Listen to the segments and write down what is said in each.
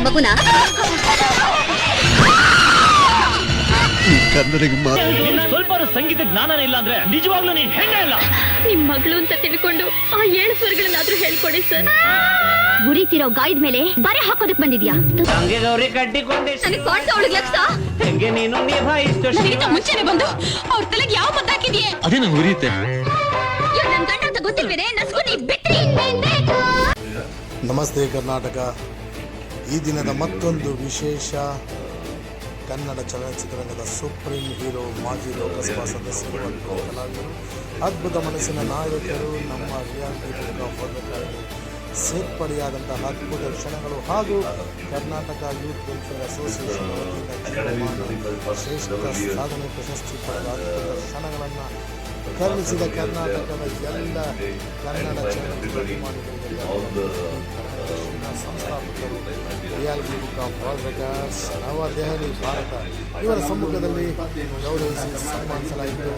ನನ್ ಮಗುನ ಸ್ವಲ್ಪ ಸಂಗೀತ ಜ್ಞಾನನೇ ಇಲ್ಲ ಅಂದ್ರೆ ನಿಜವಾಗ್ಲೂ ನೀನ್ ಹೆಣ್ಣೆ ಇಲ್ಲ. ನಿಮ್ ಮಗಳು ಅಂತ ತಿಳ್ಕೊಂಡು ಆ ಏಳು ಸ್ವರಗಳನ್ನಾದ್ರೂ ಹೇಳ್ಕೊಡಿ ಸರ್. ಗುರಿತಿರೋ ಗಾಯದ ಮೇಲೆ ಬರೆ ಹಾಕೋದಕ್ ಬಂದಿದ್ಯಾ? ಹಂಗೆ ಗೌರಿ ಕಟ್ಟಿಕೊಂಡೆ ನನಗೆ ಕಾಣ್ತಾ ಅವಳಿಗೆ ಲಕ್ಷ ಹೆಂಗೆ ನೀನು ನಿಭಾಯಿಸ್ತು ನನಗಿಂತ ಮುಂಚೆನೆ ಬಂದು ಅವ್ರ ತಲೆಗೆ ಯಾವ ಮದ್ದಾಕಿದೆಯೇ ಅದೇ ನಂಗೆ ಉರಿಯುತ್ತೆ. ನನ್ ಗಂಡ ಅಂತ ಗೊತ್ತಿಲ್ವೇನೆ? ನಸ್ಕು ನೀ ಬಿಟ್ರಿ. ನಮಸ್ತೆ ಕರ್ನಾಟಕ. ಈ ದಿನದ ಮತ್ತೊಂದು ವಿಶೇಷ ಕನ್ನಡ ಚಲನಚಿತ್ರರಂಗದ ಸುಪ್ರೀಂ ಹೀರೋ, ಮಾಜಿ ಲೋಕಸಭಾ ಸದಸ್ಯರು ಕಲಾವಿದರು. ಅದ್ಭುತ ಮನಸ್ಸಿನ ನಾಯಕರು ನಮ್ಮ ರಿಯಾಲಿಟಿ ಹೋಗಬೇಕಾದರೆ ಸೇರ್ಪಡೆಯಾದಂತಹ ಅದ್ಭುತ ಕ್ಷಣಗಳು ಹಾಗೂ ಕರ್ನಾಟಕ ಯೂತ್ ವೆಲ್ಫೇರ್ ಅಸೋಸಿಯೇಷನ್ ಶ್ರೇಷ್ಠ ಸಾಧನೆ ಪ್ರಶಸ್ತಿ ಪಡೆದ ಅದ್ಭುತ ಕ್ಷಣಗಳನ್ನು ಕರುಣಿಸಿದ ಕರ್ನಾಟಕದ ಎಲ್ಲ ಕನ್ನಡ ನವದೆಹಲಿ ಭಾರತ ಇವರ ಸಮ್ಮುಖದಲ್ಲಿ ಗೌರವಿಸಿ ಸನ್ಮಾನಿಸಲಾಯಿತು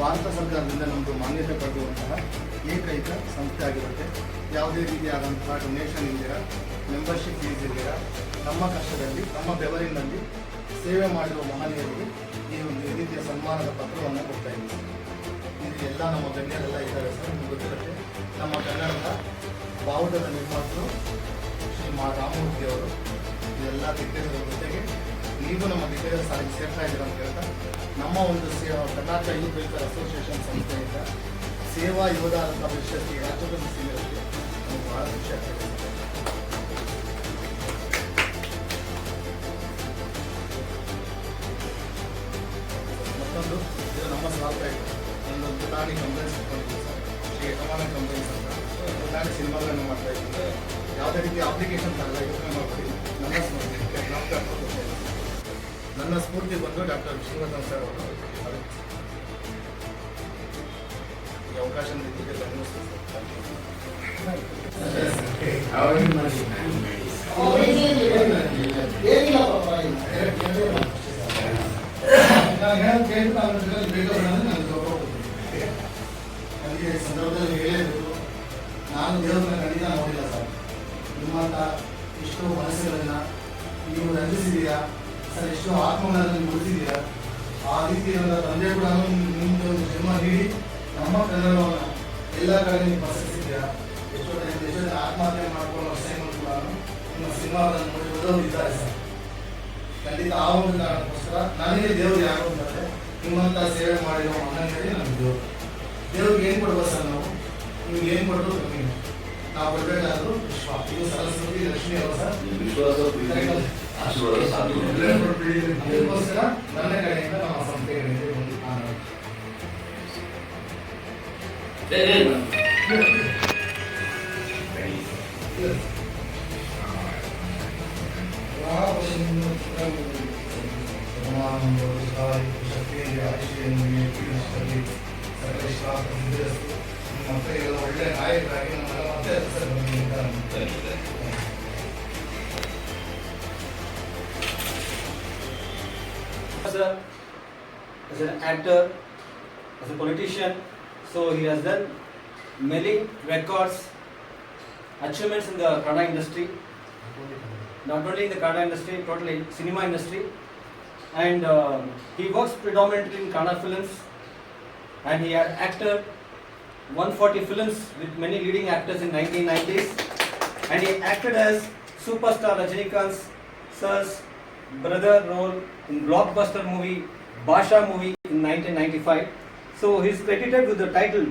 ಭಾರತ ಸರ್ಕಾರದಿಂದ ನಮ್ಮದು ಮಾನ್ಯತೆ ಪಡೆದಿರುವಂತಹ ಏಕೈಕ ಸಂಸ್ಥೆ ಆಗಿರುತ್ತೆ. ಯಾವುದೇ ರೀತಿಯಾದಂತಹ ಡೊನೇಷನ್ ಇಲ್ದಿರ ಮೆಂಬರ್ಶಿಪ್ ಫೀಸ್ ನಮ್ಮ ಕಷ್ಟದಲ್ಲಿ, ನಮ್ಮ ಬೆವರಿನಲ್ಲಿ ಸೇವೆ ಮಾಡಿರುವ ಮಹನೀಯರಿಗೆ ಈ ಒಂದು ರೀತಿಯ ಸನ್ಮಾನದ ಪತ್ರವನ್ನು ಕೊಡ್ತಾ ಇದ್ದೀವಿ ಇಲ್ಲಿ ಎಲ್ಲ ನಮ್ಮ ಗಣ್ಯರೆಲ್ಲ ಇದ್ದಾರೆ ಸರ್, ನಿಮ್ಗೆ ಗೊತ್ತಿರುತ್ತೆ. ನಮ್ಮ ಕನ್ನಡದ ಬಾವುಟದ ನಿರ್ಮಾತೃ ಶ್ರೀ ಮಾ. ರಾಮಮೂರ್ತಿ ಅವರು. ಇದೆಲ್ಲ ದಿಗ್ಗಜರ ಜೊತೆಗೆ ನೀವು ನಮ್ಮ ದಿಗ್ಗಜರ ಸಾಲಿಗೆ ಸೇರ್ತಾ ಇದ್ದೀರ ಅಂತ ಹೇಳ್ತಾ, ನಮ್ಮ ಒಂದು ಕರ್ನಾಟಕ ಯೂತ್ ಅಸೋಸಿಯೇಷನ್ ಸಂಸ್ಥೆಯಿಂದ ಸೇವಾ ಯೋಧ ಅಂತ ಪ್ರಶಸ್ತಿ ರಾಜ್ಯದಲ್ಲಿ ಇದು ನಮ್ಮ ಸಾಲ್ಪೇಟ್ ಒಂದು ಪುಟಾಣಿ ಕಂಪನೀಸ್ ಇಟ್ಕೊಂಡಿದ್ದೀವಿ ಸರ್ ಶ್ರೀ ಕಂಪನಿ ಕಂಪನೀಸ್ ಅಂತ ಪುಟಾಣಿ ಸಿನಿಮಾಗಳನ್ನು ಮಾಡ್ತಾ ಇದ್ದೀವಿ ಯಾವುದೇ ರೀತಿ ಅಪ್ಲಿಕೇಶನ್ ತರಲ್ಲ ಯೋಚನೆ ಮಾಡ್ತೀವಿ ನನ್ನ ಸ್ಫೂರ್ತಿ ನನ್ನ ಸ್ಫೂರ್ತಿ ಬಂದು ಡಾಕ್ಟರ್ ವಿಷ್ಣುವರ್ಧನ್ ಸರ್ ಅವರು ಅವಕಾಶ ನೀಡಿದ್ದಕ್ಕೆ ಧನ್ಯವಾದ ನನಗೆ ಈ ಸಂದರ್ಭದಲ್ಲಿ ಹೇಳಬೇಕು, ನಾನು ದೇವರನ್ನ ಖಂಡಿತ ನೋಡಿಲ್ಲ ಸರ್. ನಿಮ್ಮಂತ ಎಷ್ಟೋ ಮನಸ್ಸುಗಳನ್ನ ನೀವು ರಂಜಿಸಿದ್ದೀರಾ? ಸರ್, ಎಷ್ಟೋ ಆತ್ಮಗಳನ್ನು ನೀವು ಆ ರೀತಿಯಾದ ತಂದೆ ಕೂಡ ನಿಮ್ಮದು ಜನ್ಮ ನೀಡಿ, ನಮ್ಮ ಕನ್ನಡವನ್ನು ಎಲ್ಲ ಕಡೆ ನೀವು ಪ್ರಶಸ್ತಿದ್ದೀರಾ ಎಷ್ಟೋ ಜನ ಎಷ್ಟೋ ಆತ್ಮಹತ್ಯೆ ಮಾಡ್ಕೊಳ್ಳೋ ವಿಷಯಗಳು ಕೂಡ ನಿಮ್ಮ ಸಿನಿಮಾಗಳನ್ನು ನೋಡಿ ಓದೋರು ಇದ್ದಾರೆ ಸರ್. ಖಂಡಿತ ಆ ಒಂದು ಕಾರಣಕ್ಕೋಸ್ಕರ ನನಗೆ ದೇವರು ಯಾರು ಅಂತಂದ್ರೆ ನಿಮ್ಮಂತ ಸೇವೆ ಮಾಡಿರೋ ಮಹನೀಯರೇ ನಮ್ಮ ದೇವರು ದೇವ್ರಿಗೆ ಏನು ಕೊಡ್ಬೋದು ಸರ್ ನಾವು ನಿಮ್ಗೆ ಏನು ಕೊಡೋದು ಕಮ್ಮಿ ನಾವು ಕೊಡ್ಬೇಕಾದ್ರು ವಿಶ್ವ ಇದು ಸರಸ್ವತಿ ಲಕ್ಷ್ಮಿ ಅವರ ಸರ್ ಅದಕ್ಕೋಸ್ಕರ ನನ್ನ ಕಡೆಯಿಂದ ನಮ್ಮ ಸಂಸ್ಥೆ ಕಡೆಯಿಂದ ಒಂದು As, a, as an actor, as a politician, so he has done many records, achievements in the Kannada industry, not only in the Kannada industry, totally cinema industry, and um, he works predominantly in Kannada films, and he had acted 140 films with many leading actors in 1990s, and he acted as superstar Rajinikanth's sir's brother role in blockbuster movie Basha movie in 1995. So he is credited with the title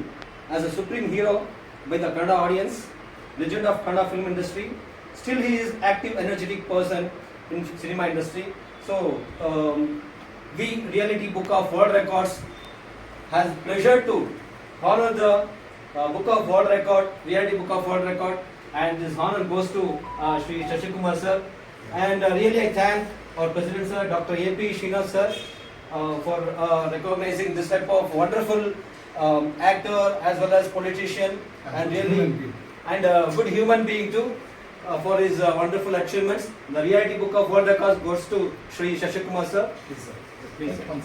as a supreme hero by the Kannada audience, legend of Kannada film industry. Still he is active, energetic person in cinema industry. So um, we Reality Book of World Records has pleasure to honor the uh, Book of World Record, Reality Book of World Record, and this honor goes to uh, Sri Shashikumar sir. And uh, really, I thank our President sir, Dr. A.P. Srinath sir, uh, for uh, recognizing this type of wonderful um, actor as well as politician, and really, and a good human being too. Uh, for his uh, wonderful achievements. The Reality Book of World Records goes to Sri Shashikumar sir. Please, sir. Please. Sir.